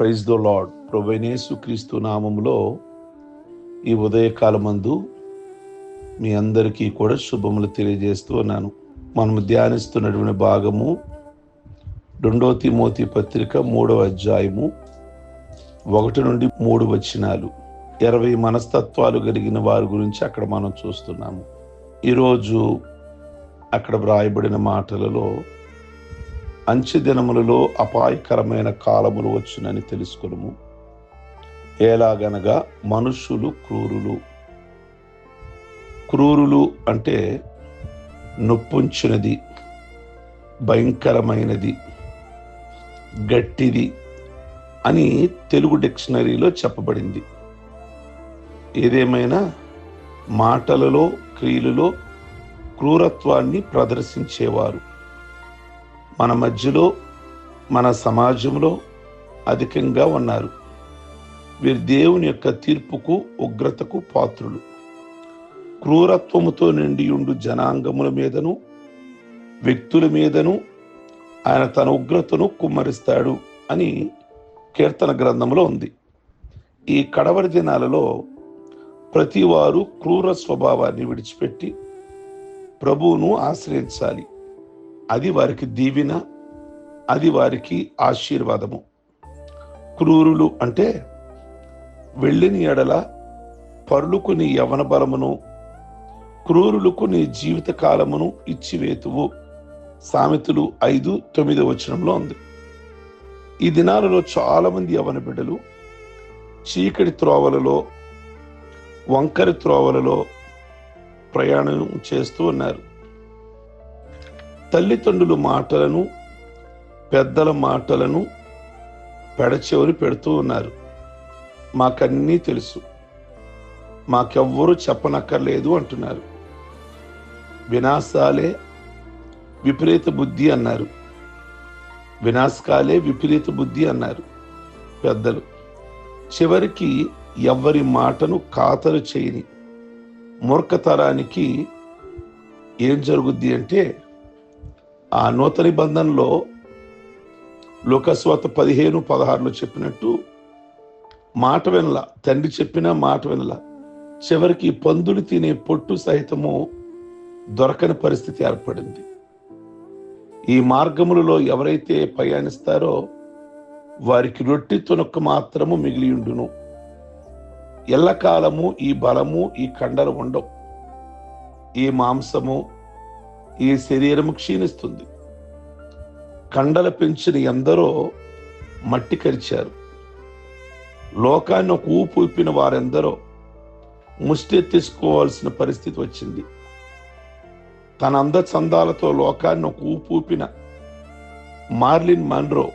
Praise the lord ప్రొవైనేసు క్రీస్తు నామములో ఈ ఉదయకాలమందు మీ అందరికీ కూడా శుభములు తెలియజేస్తూ ఉన్నాను. మనము ధ్యానిస్తున్నటువంటి భాగము రెండో తిమోతి పత్రిక మూడవ అధ్యాయము ఒకటి నుండి మూడు వచనాలు. ఇరవై మనస్తత్వాలు కలిగిన వారి గురించి అక్కడ మనం చూస్తున్నాము. ఈరోజు అక్కడ వ్రాయబడిన మాటలలో అంచె దినములలో అపాయకరమైన కాలములు వచ్చునని తెలుసుకును ఎలాగనగా మనుషులు క్రూరులు. క్రూరులు అంటే నొప్పుంచినది భయంకరమైనది గట్టిది అని తెలుగు డిక్షనరీలో చెప్పబడింది. ఏదేమైనా మాటలలో క్రియలలో క్రూరత్వాన్ని ప్రదర్శించేవారు. మన మధ్యలో మన సమాజంలో అధికంగా ఉన్నారు. వీరు దేవుని యొక్క తీర్పుకు ఉగ్రతకు పాత్రులు. క్రూరత్వముతో నిండి ఉండు జనాంగముల మీదను వ్యక్తుల మీదను ఆయన తన ఉగ్రతను కుమ్మరిస్తాడు అని కీర్తన గ్రంథంలో ఉంది. ఈ కడవరి దినాలలో ప్రతివారు క్రూర స్వభావాన్ని విడిచిపెట్టి ప్రభువును ఆశ్రయించాలి. అది వారికి దీవిన అది వారికి ఆశీర్వాదము. క్రూరులు అంటే వెళ్ళిన ఎడల పరులకు నీ యవన బలమును క్రూరులకు నీ జీవిత కాలమును ఇచ్చివేతువు. సామెతలు ఐదు తొమ్మిది వచనంలో ఉంది. ఈ దినాలలో చాలామంది యవన బిడ్డలు చీకటి త్రోవలలో వంకరి త్రోవలలో ప్రయాణం చేస్తూ ఉన్నారు. తల్లిదండ్రులు మాటలను పెద్దల మాటలను పెడచెవిని పెడుతూ ఉన్నారు. మాకన్నీ తెలుసు. మాకెవ్వరూ చెప్పనక్కర్లేదు అంటున్నారు. వినాశాలే విపరీత బుద్ధి అన్నారు. వినాశకాలే విపరీత బుద్ధి అన్నారు పెద్దలు. చివరికి ఎవరి మాటను ఖాతరు చేయని మూర్ఖతరానికి ఏం జరుగుద్ది అంటే ఆ నూతన నిబంధనలో లోకస్వాత పదిహేను పదహారులో చెప్పినట్టు మాట వినల తండ్రి చెప్పిన మాట వినల. చివరికి పందులు తినే పొట్టు సహితము దొరకని పరిస్థితి ఏర్పడింది. ఈ మార్గములలో ఎవరైతే ప్రయాణిస్తారో వారికి రొట్టి తునొక్క మాత్రము మిగిలియుండును ఎల్లకాలము ఈ బలము ఈ కండలు ఉండవు. ఈ మాంసము ఈ శరీరము క్షీణిస్తుంది. కండల పెంచిన ఎందరో మట్టి కరిచారు. లోకాన్ని ఒక ఊపు ఊపిన వారెందరో ముష్టెత్తేసుకోవాల్సిన పరిస్థితి వచ్చింది. తన అంద చందాలతో లోకాన్ని ఒక ఊపు ఊపిన మార్లిన్ మన్రో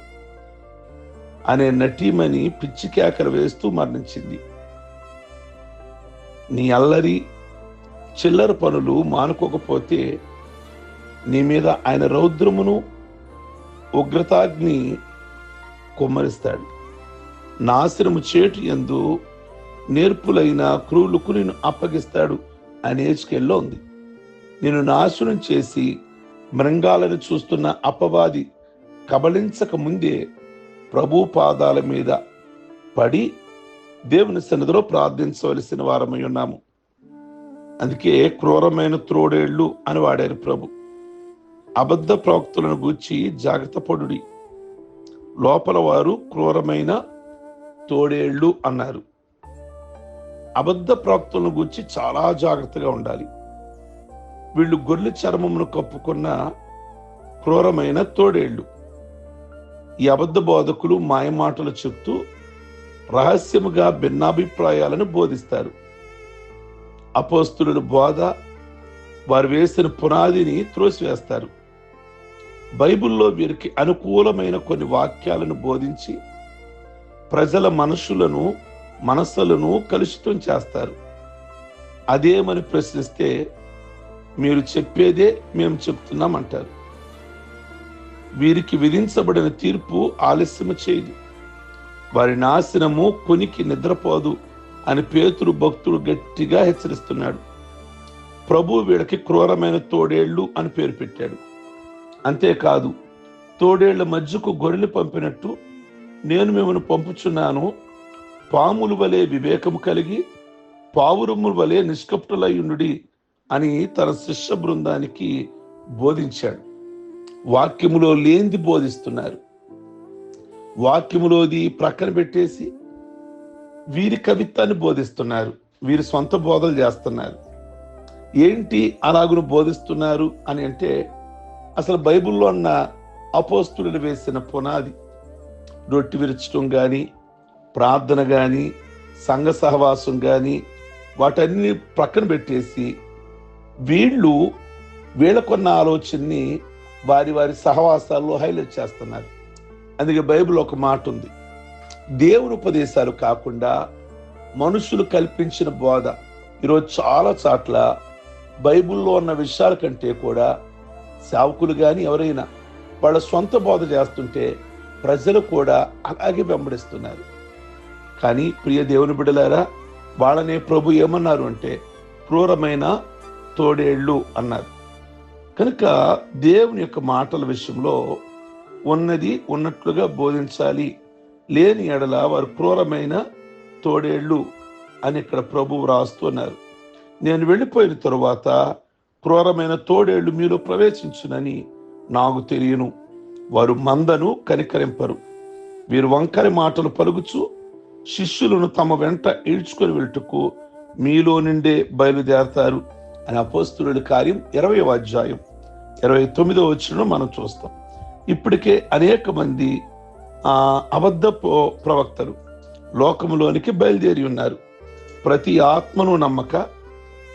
అనే నటీమణి పిచ్చి కేకలు వేస్తూ మరణించింది. నీ అల్లరి చిల్లర పనులు మానుకోకపోతే నీ మీద ఆయన రౌద్రమును ఉగ్రతాగ్ని కుమ్మరిస్తాడు. నాశనము చేటు ఎందు నేర్పులైన క్రూలుకు నేను అప్పగిస్తాడు అనే ఏజ్కెళ్ళలో ఉంది. నేను నాశనం చేసి మృంగాలను చూస్తున్న అపవాది కబళించక ముందే ప్రభు పాదాల మీద పడి దేవుని సన్నిధిలో ప్రార్థించవలసిన వారమై ఉన్నాము. అందుకే క్రూరమైన త్రోడేళ్ళు అని వాడారు ప్రభు. అబద్ధ ప్రవక్తులను గూర్చి జాగ్రత్త పడుడి. లోపల వారు క్రూరమైన తోడేళ్ళు అన్నారు. అబద్ధ ప్రవక్తులను గూర్చి చాలా జాగ్రత్తగా ఉండాలి. వీళ్ళు గొర్రెల చర్మమును కప్పుకున్న క్రూరమైన తోడేళ్ళు. ఈ అబద్ధ బోధకులు మాయమాటలు చెప్తూ రహస్యముగా భిన్నాభిప్రాయాలను బోధిస్తారు. అపోస్తుల బోధ వారు వేసిన పునాదిని త్రోసివేస్తారు. బైబిల్లో వీరికి అనుకూలమైన కొన్ని వాక్యాలను బోధించి ప్రజల మనసులను మనస్సులను కలుషితం చేస్తారు. అదేమని ప్రశ్నిస్తే మీరు చెప్పేదే మేము చెప్తున్నామంటారు. వీరికి విధించబడిన తీర్పు ఆలస్యము చేయదు. వారి నాశనము కొనికి నిద్రపోదు అని పేతురు భక్తుడు గట్టిగా హెచ్చరిస్తున్నాడు. ప్రభు వీళ్ళకి క్రూరమైన తోడేళ్ళు అని పేరు పెట్టాడు. అంతేకాదు తోడేళ్ళ మధ్యకు గొర్రెలు పంపినట్టు నేను మిమ్మల్ని పంపుచున్నాను. పాముల వలె వివేకము కలిగి పావురమ్ముల వలె నిష్కప్టులయ్యుండుడి అని తన శిష్య బృందానికి బోధించాడు. వాక్యములో లేనిది బోధిస్తున్నారు. వాక్యములోది ప్రక్కన పెట్టేసి వీరి కవిత్వాన్ని బోధిస్తున్నారు. వీరి సొంత బోధలు చేస్తున్నారు. ఏంటి అలాగును బోధిస్తున్నారు అని అంటే అసలు బైబిల్లో ఉన్న అపోస్తులు వేసిన పునాది రొట్టి విరచడం కానీ ప్రార్థన కానీ సంఘ సహవాసం కానీ వాటన్ని ప్రక్కన పెట్టేసి వీళ్ళు వీళ్ళకున్న ఆలోచనని వారి వారి సహవాసాల్లో హైలైట్ చేస్తున్నారు. అందుకే బైబిల్ ఒక మాట ఉంది. దేవుని ఉపదేశాలు కాకుండా మనుషులు కల్పించిన బోధ. ఈరోజు చాలా చాట్ల బైబిల్లో ఉన్న విషయాల కంటే కూడా సేవకులు కానీ ఎవరైనా వాళ్ళ సొంత బోధ చేస్తుంటే ప్రజలు కూడా అలాగే వెంబడిస్తున్నారు. కానీ ప్రియ దేవుని బిడలారా వాళ్ళనే ప్రభు ఏమన్నారు అంటే క్రూరమైన తోడేళ్ళు అన్నారు. కనుక దేవుని యొక్క మాటల విషయంలో ఉన్నది ఉన్నట్లుగా బోధించాలి. లేని ఎడల వారు క్రూరమైన తోడేళ్ళు అని ఇక్కడ ప్రభు వ్రాస్తున్నారు నేను వెళ్ళిపోయిన తరువాత క్రూరమైన తోడేళ్ళు మీలో ప్రవేశించునని నాకు తెలియను. వారు మందను కనికరింపరు. వీరు వంకరి మాటలు పలుకుచు శిష్యులను తమ వెంట ఈడ్చుకొని వెళ్ళుటకు మీలో నుండే బయలుదేరతారు అని అపోస్తుడి కార్యం ఇరవై అధ్యాయం ఇరవై తొమ్మిదో వచ్చిన మనం చూస్తాం. ఇప్పటికే అనేక మంది అబద్ధ ప్రవక్తలు లోకములోనికి బయలుదేరి ఉన్నారు. ప్రతి ఆత్మను నమ్మక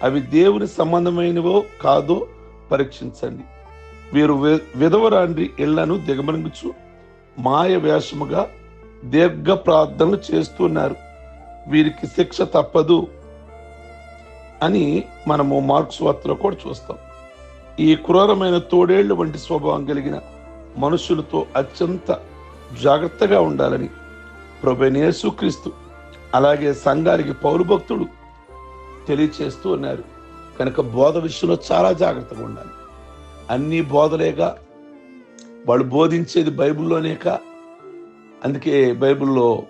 అవి దేవుని సంబంధమైనవో కాదో పరీక్షించండి. వీరు వి- విధవరాండ్రి ఇళ్ళను దిగమనుగుచు మాయ వేషముగా దీర్ఘ ప్రార్థనలు చేస్తున్నారు. వీరికి శిక్ష తప్పదు అని మనము మార్క్స్ వార్తలో కూడా చూస్తాం. ఈ క్రూరమైన తోడేళ్ళు వంటి స్వభావం కలిగిన మనుషులతో అత్యంత జాగ్రత్తగా ఉండాలని ప్రభు క్రీస్తు అలాగే సంఘానికి పౌరు భక్తుడు తెలియచేస్తూ ఉన్నారు. కనుక బోధ విషయంలో చాలా జాగ్రత్తగా ఉండాలి. అన్ని బోధలేగా వాళ్ళు బోధించేది బైబిల్లోనేక అందుకే బైబిల్లో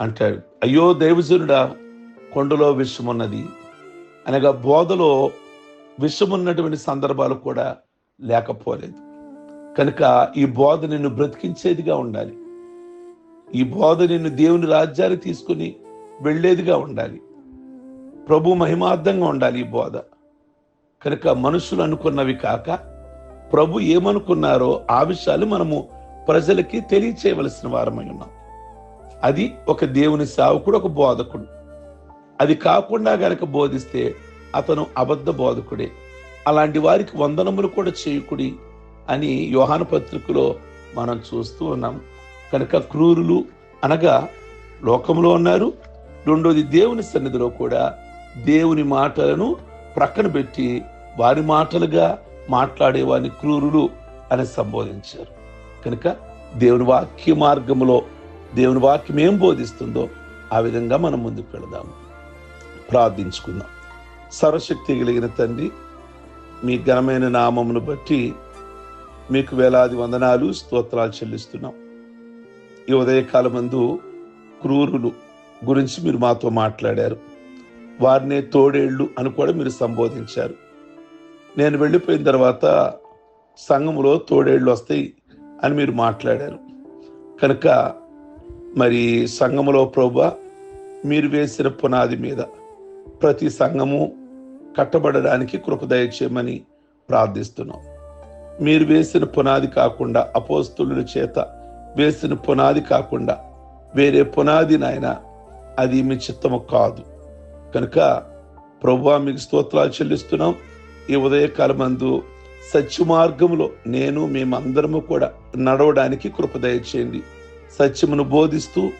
అంటాడు అయ్యో దైవజనుడా కొండలో విషం ఉన్నది అనగా బోధలో విషమున్నటువంటి సందర్భాలు కూడా లేకపోలేదు. కనుక ఈ బోధ నిన్ను బ్రతికించేదిగా ఉండాలి. ఈ బోధ నిన్ను దేవుని రాజ్యానికి తీసుకుని వెళ్ళేదిగా ఉండాలి. ప్రభు మహిమార్థంగా ఉండాలి ఈ బోధ. కనుక మనుషులు అనుకున్నవి కాక ప్రభు ఏమనుకున్నారో ఆ విషయాలు మనము ప్రజలకి తెలియచేయవలసిన వారమై ఉన్నాం. అది ఒక దేవుని సేవకుడు ఒక బోధకుడు. అది కాకుండా గనక బోధిస్తే అతను అబద్ధ బోధకుడే. అలాంటి వారికి వందనములు కూడా చేయకుడి అని యోహాను పత్రికలో మనం చూస్తూ ఉన్నాం. కనుక క్రూరులు అనగా లోకంలో ఉన్నారు. రెండోది దేవుని సన్నిధిలో కూడా దేవుని మాటలను ప్రక్కన పెట్టి వారి మాటలుగా మాట్లాడే వారిని క్రూరులు అని సంబోధించారు. కనుక దేవుని వాక్య మార్గములో దేవుని వాక్యం ఏం బోధిస్తుందో ఆ విధంగా మనం ముందుకు వెళదాము ప్రార్థించుకుందాం. సర్వశక్తి కలిగిన తండ్రి మీ ఘనమైన నామమును బట్టి మీకు వేలాది వందనాలు స్తోత్రాలు చెల్లిస్తున్నాం. ఈ ఉదయకాలమందు క్రూరులు గురించి మీరు మాతో మాట్లాడారు. వారినే తోడేళ్ళు అని కూడా మీరు సంబోధించారు. నేను వెళ్ళిపోయిన తర్వాత సంఘములో తోడేళ్ళు వస్తాయి అని మీరు మాట్లాడారు. కనుక మరి సంఘములో ప్రభు మీరు వేసిన పునాది మీద ప్రతి సంఘము కట్టబడడానికి కృపదయ చేయమని ప్రార్థిస్తున్నాం. మీరు వేసిన పునాది కాకుండా అపోస్తుల చేత వేసిన పునాది కాకుండా వేరే పునాది నాయన అది మీ చిత్తము కాదు. కనుక ప్రభువా మీకు స్తోత్రాలు చెల్లిస్తున్నాం. ఈ ఉదయకాలమందు సత్య మార్గంలో నేను మేమందరము కూడా నడవడానికి కృపదయ చేయండి సత్యమును బోధిస్తూ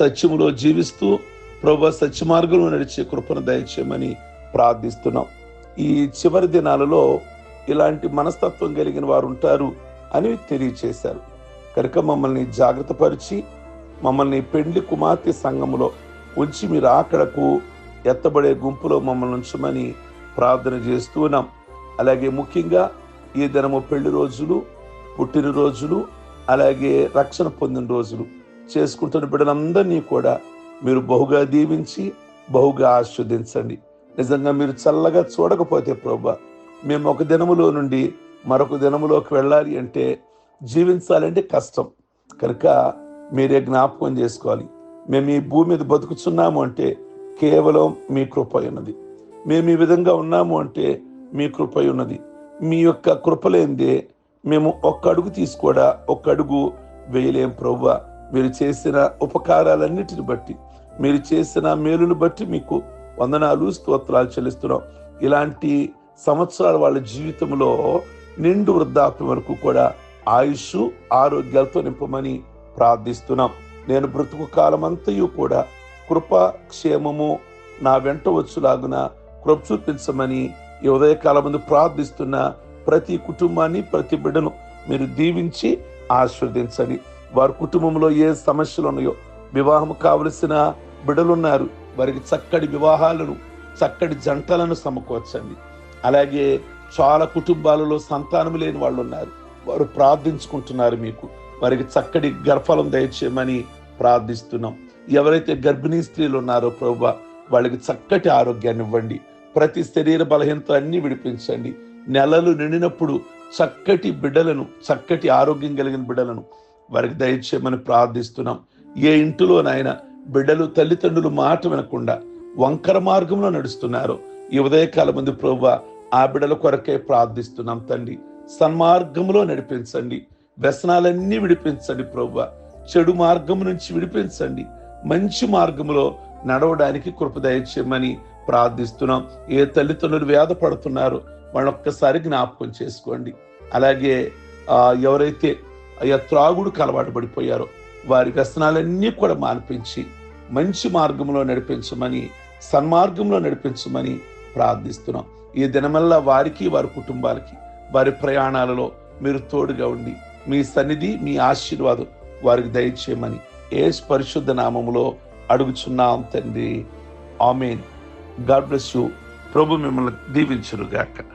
సత్యములో జీవిస్తూ ప్రభు సత్య మార్గంలో నడిచే కృపను దయచేయమని ప్రార్థిస్తున్నాం. ఈ చివరి దినాలలో ఇలాంటి మనస్తత్వం కలిగిన వారు ఉంటారు అని తెలియచేశారు. కనుక మమ్మల్ని జాగ్రత్త పరిచి మమ్మల్ని పెండ్లి కుమార్తె సంఘములో ఉంచి మీరు అక్కడకు ఎత్తబడే గుంపులో మమ్మల్ని ఉంచమని ప్రార్థన చేస్తూ ఉన్నాం. అలాగే ముఖ్యంగా ఈ దినము పెళ్ళి రోజులు పుట్టినరోజులు అలాగే రక్షణ పొందిన రోజులు. చేసుకుంటున్న బిడ్డలందరినీ కూడా మీరు బహుగా దీవించి బహుగా ఆస్వాదించండి నిజంగా మీరు చల్లగా చూడకపోతే ప్రభా మేము ఒక దినములో నుండి మరొక దినములోకి వెళ్ళాలి అంటే జీవించాలంటే కష్టం. కనుక మీరే జ్ఞాపకం చేసుకోవాలి. మేము ఈ భూమి మీద బతుకుతున్నాము అంటే కేవలం మీ కృప ఉన్నది. మేము ఈ విధంగా ఉన్నాము అంటే మీ కృప ఉన్నది. మీ యొక్క కృపలేందే మేము ఒక్క అడుగు తీసుకోడా ఒక్క అడుగు వేయలేం ప్రవ్వ. మీరు చేసిన ఉపకారాలన్నిటిని బట్టి మీరు చేసిన మేలును బట్టి మీకు వందనాలు స్తోత్రాలు చెల్లిస్తున్నాం. ఇలాంటి సంవత్సరాలు వాళ్ళ జీవితంలో నిండు వృద్ధాప్యం వరకు కూడా ఆయుష్ ఆరోగ్యాలతో నింపమని ప్రార్థిస్తున్నాం. నేను బ్రతుకు కాలమంతయు కూడా కృప క్షేమము నా వెంట వచ్చులాగున కృప చూపించమని ఈ ఉదయకాలం ముందు ప్రార్థిస్తున్న ప్రతి కుటుంబాన్ని ప్రతి బిడ్డను మీరు దీవించి ఆస్వాదించండి వారి కుటుంబంలో ఏ సమస్యలు ఉన్నాయో వివాహం కావలసిన బిడలున్నారు వారికి చక్కటి వివాహాలను చక్కటి జంటలను సమకూర్చండి. అలాగే చాలా కుటుంబాలలో సంతానం లేని వాళ్ళు ఉన్నారు వారు ప్రార్థించుకుంటున్నారు మీకు. వారికి చక్కటి గర్ఫలం దయచేయమని ప్రార్థిస్తున్నాం. ఎవరైతే గర్భిణీ స్త్రీలు ఉన్నారో ప్రభు వాళ్ళకి చక్కటి ఆరోగ్యాన్ని ఇవ్వండి. ప్రతి శరీర బలహీనత అన్ని విడిపించండి. నెలలు నిండినప్పుడు చక్కటి బిడ్డలను చక్కటి ఆరోగ్యం కలిగిన బిడ్డలను వారికి దయచేయమని ప్రార్థిస్తున్నాం. ఏ ఇంటిలోనైనా బిడ్డలు తల్లిదండ్రులు మాట వినకుండా వంకర మార్గంలో నడుస్తున్నారు. ఈ ఉదయకాల ముందు ప్రభు ఆ బిడ్డల కొరకే ప్రార్థిస్తున్నాం తండ్రి. సన్మార్గంలో నడిపించండి. వ్యసనాలన్నీ విడిపించండి ప్రభు. చెడు మార్గం నుంచి విడిపించండి. మంచి మార్గంలో నడవడానికి కృపదయ చేయమని ప్రార్థిస్తున్నాం. ఏ తల్లిదండ్రులు వేద పడుతున్నారో వాళ్ళని ఒక్కసారి జ్ఞాపకం చేసుకోండి. అలాగే ఎవరైతే అయ్యా త్రాగుడుకు అలవాటు పడిపోయారో వారి వ్యసనాలన్నీ కూడా మాన్పించి మంచి మార్గంలో నడిపించమని సన్మార్గంలో నడిపించమని ప్రార్థిస్తున్నాం. ఈ దినమల్లా వారికి వారి కుటుంబాలకి వారి ప్రయాణాలలో మీరు తోడుగా ఉండి మీ సన్నిధి మీ ఆశీర్వాదం వారికి దయచేయమని ఏ పరిశుద్ధ నామములో అడుగుచున్నాం తండ్రి. ఆమెన్. God bless you. ప్రభు మిమ్మల్ని దీవించును గాక